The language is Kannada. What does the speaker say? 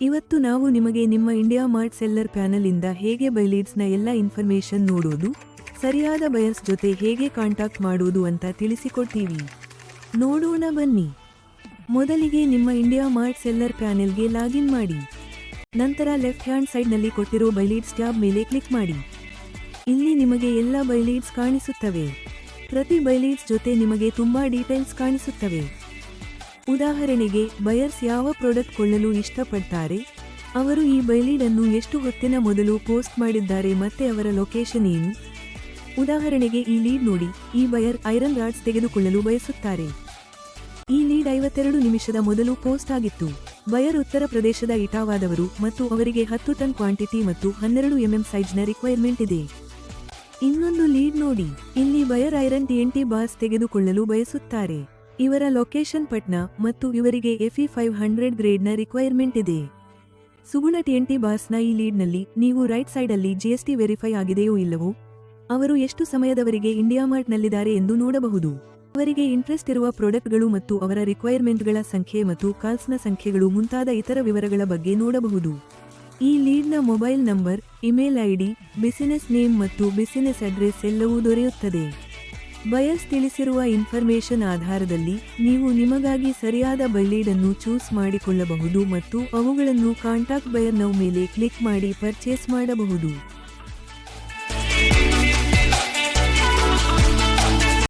ಇವತ್ತು ನಾವು ನಿಮಗೆ ನಿಮ್ಮ ಇಂಡಿಯಾ ಮಾರ್ಟ್ ಸೆಲ್ಲರ್ ಪ್ಯಾನಲಿಂದ ಹೇಗೆ ಬೈಲೀಡ್ಸ್ನ ಎಲ್ಲ ಇನ್ಫಾರ್ಮೇಶನ್ ನೋಡೋದು, ಸರಿಯಾದ ಬಯರ್ಸ್ ಜೊತೆ ಹೇಗೆ ಕಾಂಟ್ಯಾಕ್ಟ್ ಮಾಡುವುದು ಅಂತ ತಿಳಿಸಿಕೊಡ್ತೀವಿ. ನೋಡೋಣ ಬನ್ನಿ. ಮೊದಲಿಗೆ ನಿಮ್ಮ ಇಂಡಿಯಾ ಮಾರ್ಟ್ ಸೆಲ್ಲರ್ ಪ್ಯಾನೆಲ್ಗೆ ಲಾಗಿನ್ ಮಾಡಿ. ನಂತರ ಲೆಫ್ಟ್ ಹ್ಯಾಂಡ್ ಸೈಡ್ನಲ್ಲಿ ಕೊಟ್ಟಿರೋ ಬೈಲೀಡ್ಸ್ ಟ್ಯಾಬ್ ಮೇಲೆ ಕ್ಲಿಕ್ ಮಾಡಿ. ಇಲ್ಲಿ ನಿಮಗೆ ಎಲ್ಲ ಬೈಲೀಡ್ಸ್ ಕಾಣಿಸುತ್ತವೆ. ಪ್ರತಿ ಬೈಲೀಡ್ಸ್ ಜೊತೆ ನಿಮಗೆ ತುಂಬಾ ಡೀಟೇಲ್ಸ್ ಕಾಣಿಸುತ್ತವೆ. ಉದಾಹರಣೆಗೆ, ಬಯರ್ಸ್ ಯಾವ ಪ್ರಾಡಕ್ಟ್ ಕೊಳ್ಳಲು ಇಷ್ಟಪಡ್ತಾರೆ? ಅವರು ಈ ಬೈಲೀಡನ್ನು ಎಷ್ಟು ಹೊತ್ತಿನ ಮೊದಲು ಪೋಸ್ಟ್ ಮಾಡಿದ್ದಾರೆ ಮತ್ತೆ ಅವರ ಲೊಕೇಶನ್ ಏನು? ಉದಾಹರಣೆಗೆ, ಈ ಲೀಡ್ ನೋಡಿ, ಈ ಬಯರ್ ಐರನ್ ರಾಡ್ಸ್ ತೆಗೆದುಕೊಳ್ಳಲು ಬಯಸುತ್ತಾರೆ. ಈ ಲೀಡ್ ಐವತ್ತೆರಡು ನಿಮಿಷದ ಮೊದಲು ಪೋಸ್ಟ್ ಆಗಿತ್ತು. ಬಯರ್ ಉತ್ತರ ಪ್ರದೇಶದ ಇಟಾವಾದವರು ಮತ್ತು ಅವರಿಗೆ ಹತ್ತು ಟನ್ ಕ್ವಾಂಟಿಟಿ ಮತ್ತು ಹನ್ನೆರಡು ಎಂಎಂ ಸೈಜ್ನ ರಿಕ್ವೈರ್ಮೆಂಟ್ ಇದೆ. ಇನ್ನೊಂದು ಲೀಡ್ ನೋಡಿ, ಇಲ್ಲಿ ಬಯರ್ ಐರನ್ ಟಿ ಬಾಸ್ ತೆಗೆದುಕೊಳ್ಳಲು ಬಯಸುತ್ತಾರೆ. ಇವರ ಲೊಕೇಶನ್ ಪಟ್ನಾ ಮತ್ತು ಇವರಿಗೆ ಎಫಿ ಫೈವ್ ಹಂಡ್ರೆಡ್ ಗ್ರೇಡ್ನ ರಿಕ್ವೈರ್ಮೆಂಟ್ ಇದೆ. ಸುಗುಣ ಟಿಎನ್ಟಿ ಬಾಸ್ನ ಈ ಲೀಡ್ನಲ್ಲಿ ನೀವು ರೈಟ್ ಸೈಡಲ್ಲಿ ಜಿಎಸ್ಟಿ ವೆರಿಫೈ ಆಗಿದೆಯೋ ಇಲ್ಲವೋ? ಅವರು ಎಷ್ಟು ಸಮಯದವರೆಗೆ ಇಂಡಿಯಾ ಮಾರ್ಟ್ನಲ್ಲಿದ್ದಾರೆ ಎಂದು ನೋಡಬಹುದು. ಅವರಿಗೆ ಇಂಟ್ರೆಸ್ಟ್ ಇರುವ ಪ್ರಾಡಕ್ಟ್ಗಳು ಮತ್ತು ಅವರ ರಿಕ್ವೈರ್ಮೆಂಟ್ಗಳ ಸಂಖ್ಯೆ ಮತ್ತು ಕಾಲ್ಸ್ನ ಸಂಖ್ಯೆಗಳು ಮುಂತಾದ ಇತರ ವಿವರಗಳ ಬಗ್ಗೆ ನೋಡಬಹುದು. ಈ ಲೀಡ್ನ mobile number email ID business name ಮತ್ತು ಬಿಸಿನೆಸ್ ಅಡ್ರೆಸ್ ಎಲ್ಲವೂ ದೊರೆಯುತ್ತದೆ. ಬಯರ್ಸ್ ತಿಳಿಸಿರುವ ಇನ್ಫರ್ಮೇಷನ್ ಆಧಾರದಲ್ಲಿ ನೀವು ನಿಮಗಾಗಿ ಸರಿಯಾದ ಬೈಲೀಡ್ ಚೂಸ್ ಮಾಡಿಕೊಳ್ಳಬಹುದು ಮತ್ತು ಅವುಗಳನ್ನು ಕಾಂಟ್ಯಾಕ್ಟ್ ಬಯರ್ನವ್ ಮೇಲೆ ಕ್ಲಿಕ್ ಮಾಡಿ ಪರ್ಚೇಸ್ ಮಾಡಬಹುದು.